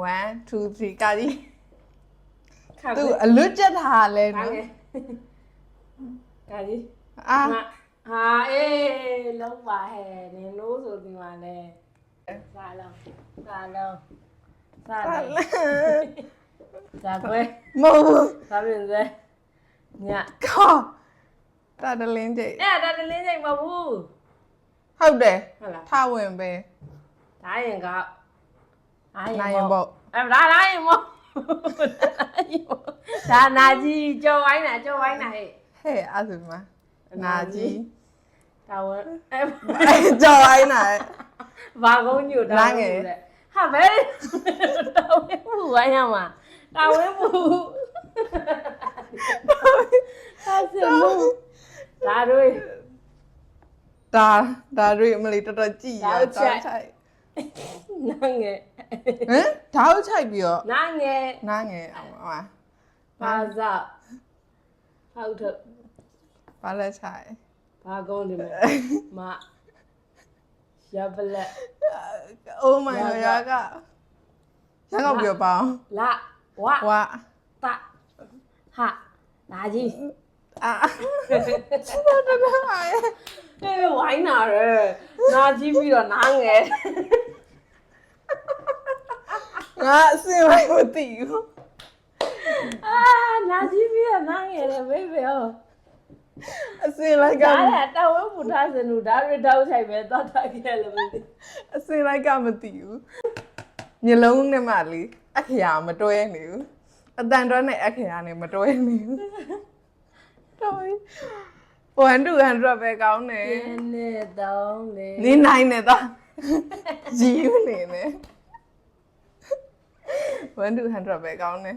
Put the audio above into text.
1 2 3ကာကြီးခါသူပဲအလွတ်ကျက်ထားလဲဒါနော်ငယ်ဒါကြီးအာဟာအေးလုံးပါဟဲ့နင်လို့ဆိုဒီမှာလဲစားလုံးစားလုံးစားလုံးစားခွဲမဟုတ်ဘူးစားပြင်စဲညခေါတာတလင်းကျိတ်အဲ့ဒါတလင်းချိန်မဟုတ်ဘူးဟုတ်တယ်ဟုတ်လား ထဝင်ပဲဒါရင်ကဒါ နိုင်ရင်ပေါ့အဲ့ဒါဒါရင်မို့ဒါနာကြီးကြော်ဝိုင်းတာကြော်ဝိုင်းတာဟဲ့ဟဲ့အဲ့ဆိုမှာနာကြီးဒါဝင်အဲ့အဲကြော်ရိုင်းနာဘာကုန်းညို့ဒါဝင်လေဟာဘယ်တော်ဝင်ဘူးဝိုင်းရမှာတာဝင်ဘူးဟာစမူဒါတွေဒါဒါတွေအမလီတော်တော်ကြည်ရဒါကိုချိုက်ချိုက်နာငယ် ဟမ်ဒါကိုချိုက်ပြီးတော့နာငယ်နားငယ်အောင်ပါဘာသာဟောက်ထုတ်ဘာလဲချိုက်ဘာကုန်းဒီမဲ့မရပလက် Oh my god ရာကရကပြောပါအောင်လာဝဝါတဟာနာကြီးအာတော်တော်ဟာရဲ့အေးဝိုင်းနာရယ်နာကြီးပြီးတော့နားငယ် ငါအစင်မမသိဘူးအာနာကြီးပြီးတော့နားငယ်တယ်ဘေးဘေဟောအစင်လိုက်ကဒါလည်းတော်ဝဲပူထားစနူဒါတွေတောက်ဆိုင်ပဲတော့တိုက်ရလို့မသိအစင်လိုက်ကမသိဘူးမျိုးလုံးနဲ့မှလေအခရာမတွဲနေဘူးအတန်တွဲနဲ့အခရာနဲ့မတွဲနေဘူးတော်1 to 100ပဲကောင်းတယ်ပြင်းနေတော့လေနေနိုင်နေသားရီးနေနေ1 to 100ပဲ ကောင်းတယ်